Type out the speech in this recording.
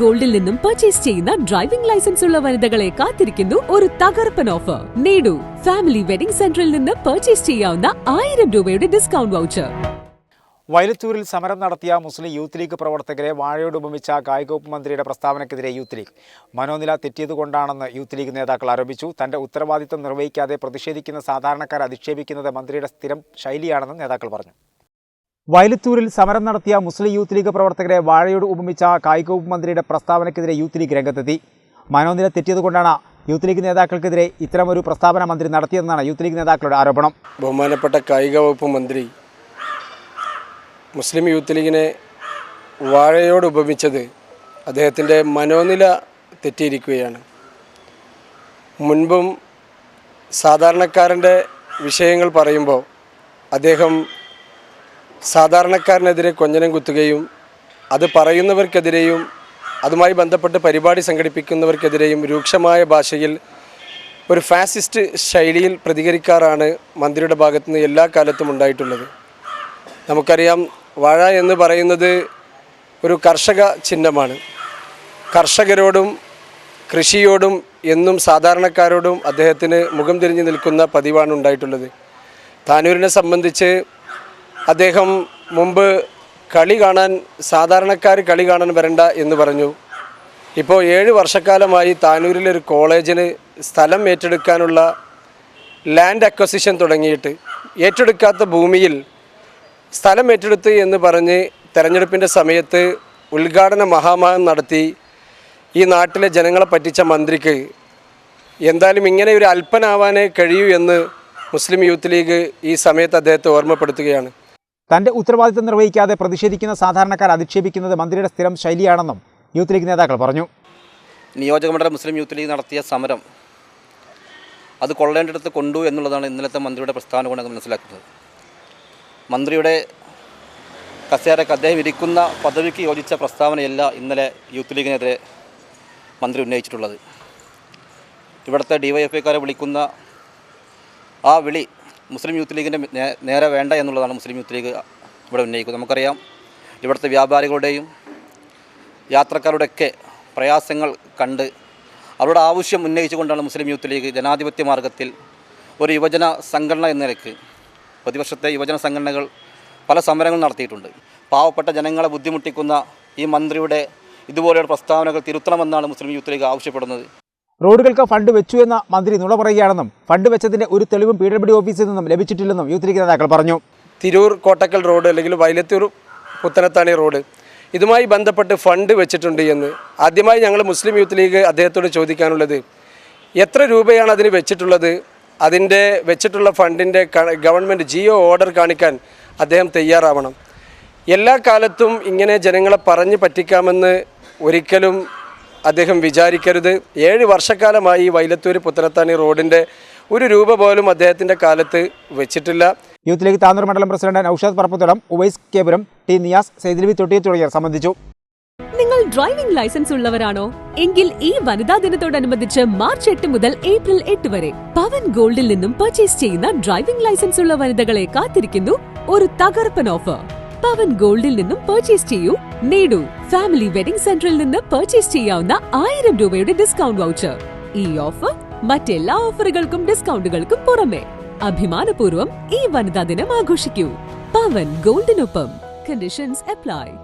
ഗോൾഡിൽ നിന്നും പർച്ചേസ് ചെയ്യുന്ന driving licence ഉള്ള വനിതകളെ കാത്തിരിക്കുന്നു ഒരു തകർപ്പൻ ഓഫർ നേടൂ. ഫാമിലി വെഡിംഗ് സെന്ററിൽ നിന്ന് പർച്ചേസ് ചെയ്യാവുന്ന ആയിരം രൂപയുടെ ഡിസ്കൗണ്ട് വൗച്ചർ വയലത്തൂരിൽ സമരം നടത്തിയ മുസ്ലിം യൂത്ത് ലീഗ് പ്രവർത്തകരെ വാഴയോട് ഉപമിച്ച കായികവകുപ്പ് മന്ത്രിയുടെ പ്രസ്താവനക്കെതിരെ യൂത്ത് ലീഗ്. മനോനില തെറ്റിയതുകൊണ്ടാണെന്ന് യൂത്ത് ലീഗ് നേതാക്കൾ ആരോപിച്ചു. തന്റെ ഉത്തരവാദിത്തം നിർവഹിക്കാതെ പ്രതിഷേധിക്കുന്ന സാധാരണക്കാരെ അധിക്ഷേപിക്കുന്നത് മന്ത്രിയുടെ സ്ഥിരം ശൈലിയാണെന്ന് നേതാക്കൾ പറഞ്ഞു. വയലത്തൂരിൽ സമരം നടത്തിയ മുസ്ലിം യൂത്ത് ലീഗ് പ്രവർത്തകരെ വാഴയോട് ഉപമിച്ച കായികവകുപ്പ് മന്ത്രിയുടെ പ്രസ്താവനയ്ക്കെതിരെ യൂത്ത് ലീഗ് രംഗത്തെത്തി. മനോനില തെറ്റിയതുകൊണ്ടാണ് യൂത്ത് ലീഗ് നേതാക്കൾക്കെതിരെ ഇത്തരമൊരു പ്രസ്താവന മന്ത്രി നടത്തിയതെന്നാണ് യൂത്ത് ലീഗ് നേതാക്കളുടെ ആരോപണം. ബഹുമാനപ്പെട്ട കായിക വകുപ്പ് മന്ത്രി മുസ്ലിം യൂത്ത് ലീഗിനെ വാഴയോട് ഉപമിച്ചത് അദ്ദേഹത്തിന്റെ മനോനില തെറ്റിയിരിക്കുകയാണ്. മുൻപും സാധാരണക്കാരന്റെ വിഷയങ്ങൾ പറയുമ്പോൾ അദ്ദേഹം സാധാരണക്കാരനെതിരെ കൊഞ്ഞനം കുത്തുകയും അത് പറയുന്നവർക്കെതിരെയും അതുമായി ബന്ധപ്പെട്ട് പരിപാടി സംഘടിപ്പിക്കുന്നവർക്കെതിരെയും രൂക്ഷമായ ഭാഷയിൽ ഒരു ഫാസിസ്റ്റ് ശൈലിയിൽ പ്രതികരിക്കാറാണ് മന്ത്രിയുടെ ഭാഗത്തു നിന്ന് എല്ലാ കാലത്തും ഉണ്ടായിട്ടുള്ളത്. നമുക്കറിയാം വാഴ എന്ന് പറയുന്നത് ഒരു കർഷക ചിഹ്നമാണ്. കർഷകരോടും കൃഷിയോടും എന്നും സാധാരണക്കാരോടും അദ്ദേഹത്തിന് മുഖം തിരിഞ്ഞു നിൽക്കുന്ന പതിവാണ് ഉണ്ടായിട്ടുള്ളത്. താനൂരിനെ സംബന്ധിച്ച് അദ്ദേഹം മുമ്പ് കളി കാണാൻ സാധാരണക്കാർ കളി കാണാൻ വരണ്ട എന്ന് പറഞ്ഞു. ഇപ്പോൾ ഏഴ് വർഷക്കാലമായി താനൂരിലെ ഒരു കോളേജിന് സ്ഥലം ഏറ്റെടുക്കാനുള്ള ലാൻഡ് അക്വസിഷൻ തുടങ്ങിയിട്ട് ഏറ്റെടുക്കാത്ത ഭൂമിയിൽ സ്ഥലം ഏറ്റെടുത്ത് എന്ന് പറഞ്ഞ് തെരഞ്ഞെടുപ്പിന്റെ സമയത്ത് ഉദ്ഘാടന മഹാമാനം നടത്തി ഈ നാട്ടിലെ ജനങ്ങളെ പറ്റിച്ച മന്ത്രിക്ക് എന്തായാലും ഇങ്ങനെ ഒരു അല്പനാവാനേ കഴിയൂ എന്ന് മുസ്ലിം യൂത്ത് ലീഗ് ഈ സമയത്ത് അദ്ദേഹത്തെ ഓർമ്മപ്പെടുത്തുകയാണ്. തന്റെ ഉത്തരവാദിത്തം നിർവഹിക്കാതെ പ്രതിഷേധിക്കുന്ന സാധാരണക്കാർ അധിക്ഷേപിക്കുന്നത് മന്ത്രിയുടെ സ്ഥിരം ശൈലിയാണെന്നും യൂത്ത് ലീഗ് നേതാക്കൾ പറഞ്ഞു. നിയോജകമണ്ഡലം മുസ്ലിം യൂത്ത് ലീഗ് നടത്തിയ സമരം അത് കൊള്ളേണ്ടിടത്ത് കൊണ്ടു എന്നുള്ളതാണ് ഇന്നലത്തെ മന്ത്രിയുടെ പ്രസ്താവന കൊണ്ട് മനസ്സിലാക്കുന്നത്. മന്ത്രിയുടെ കസേരക്ക് അദ്ദേഹം ഇരിക്കുന്ന പദവിക്ക് യോജിച്ച പ്രസ്താവനയല്ല ഇന്നലെ യൂത്ത് ലീഗിനെതിരെ മന്ത്രി ഉന്നയിച്ചിട്ടുള്ളത്. ഇവിടുത്തെ ഡിവൈഎഫ്ഐക്കാരെ വിളിക്കുന്ന ആ വിളി മുസ്ലിം യൂത്ത് ലീഗിന്റെ നേരെ വേണ്ട എന്നുള്ളതാണ് മുസ്ലിം യൂത്ത് ലീഗ് ഇവിടെ ഉന്നയിക്കുന്നത്. നമുക്കറിയാം ഇവിടുത്തെ വ്യാപാരികളുടെയും യാത്രക്കാരുടെയൊക്കെ പ്രയാസങ്ങൾ കണ്ട് അവരുടെ ആവശ്യം ഉന്നയിച്ചുകൊണ്ടാണ് മുസ്ലിം യൂത്ത് ലീഗ് ജനാധിപത്യ മാർഗത്തിൽ ഒരു യുവജന സംഘടന എന്ന നിലയ്ക്ക് പ്രതിവർഷത്തെ യുവജന സംഘടനകൾ പല സമരങ്ങൾ നടത്തിയിട്ടുണ്ട്. പാവപ്പെട്ട ജനങ്ങളെ ബുദ്ധിമുട്ടിക്കുന്ന ഈ മന്ത്രിയുടെ ഇതുപോലെയുള്ള പ്രസ്താവനകൾ തിരുത്തണമെന്നാണ് മുസ്ലിം യൂത്ത് ലീഗ് ആവശ്യപ്പെടുന്നത്. റോഡുകൾക്ക് ഫണ്ട് വെച്ചു എന്ന മന്ത്രി നുണ പറയുകയാണെന്നും ഫണ്ട് വെച്ചതിന്റെ ഒരു തെളിവും പി ഡബ്ല്യു ഓഫീസിൽ നിന്നും ലഭിച്ചിട്ടില്ലെന്നും യൂത്ത് ലീഗ് നേതാക്കൾ പറഞ്ഞു. തിരൂർ കോട്ടക്കൽ റോഡ് അല്ലെങ്കിൽ വയലത്തൂർ പുത്തനത്താണി റോഡ് ഇതുമായി ബന്ധപ്പെട്ട് ഫണ്ട് വെച്ചിട്ടുണ്ട് എന്ന് ആദ്യമായി ഞങ്ങൾ മുസ്ലിം യൂത്ത് ലീഗ് അദ്ദേഹത്തോട് ചോദിക്കാനുള്ളത് എത്ര രൂപയാണ് അതിന് വെച്ചിട്ടുള്ളത്? അതിന്റെ വെച്ചിട്ടുള്ള ഫണ്ടിന്റെ ഗവൺമെന്റ് ജിയോ ഓർഡർ കാണിക്കാൻ അദ്ദേഹം തയ്യാറാവണം. എല്ലാ കാലത്തും ഇങ്ങനെ ജനങ്ങളെ പറഞ്ഞ് പറ്റിക്കാമെന്ന് ഒരിക്കലും അദ്ദേഹം വിചാരിക്കരുത്. ഏഴ് വർഷക്കാലമായി വൈലത്തൂര് വൈലത്തൂർ പുത്തനത്താണി റോഡിന്റെ ഒരു രൂപ പോലും അദ്ദേഹത്തിന്റെ കാലത്ത് വെച്ചിട്ടില്ല. യൂത്ത് ലീഗ് താന്നൂർ മണ്ഡലം പ്രസിഡന്റ് നൌഷാദ് പറപ്പുത്തടം ഉവൈസ് കേപുരം ടി നിയാസ് സെയ്ദിലവി തൊട്ടി തുടങ്ങിയവർ സംബന്ധിച്ചു. നിങ്ങൾ ഡ്രൈവിംഗ് ലൈസൻസ് ഉള്ളവരാണോ? എങ്കിൽ ഈ വനിതാ ദിനത്തോടനുബന്ധിച്ച് മാർച്ച് എട്ട് മുതൽ ഏപ്രിൽ എട്ട് വരെ പവൻ ഗോൾഡിൽ നിന്നും പർച്ചേസ് ചെയ്യുന്ന ഡ്രൈവിംഗ് ലൈസൻസ് ഉള്ള വനിതകളെ കാത്തിരിക്കുന്നു ഒരു തകർപ്പൻ ഓഫർ. പവൻ ഗോൾഡിൽ നിന്നും പർച്ചേസ് ചെയ്യൂ. നേടൂ. ഫാമിലി വെഡിംഗ് സെന്ററിൽ നിന്ന് പർച്ചേസ് ചെയ്യാവുന്ന ആയിരം രൂപയുടെ ഡിസ്കൗണ്ട് വൗച്ചർ ഈ ഓഫർ മറ്റെല്ലാ ഓഫറുകൾക്കും ഡിസ്കൗണ്ടുകൾക്കും പുറമെ. അഭിമാനപൂർവം ഈ വനിതാ ദിനം ആഘോഷിക്കൂ. പവൻ ഗോൾഡിനൊപ്പം. Conditions apply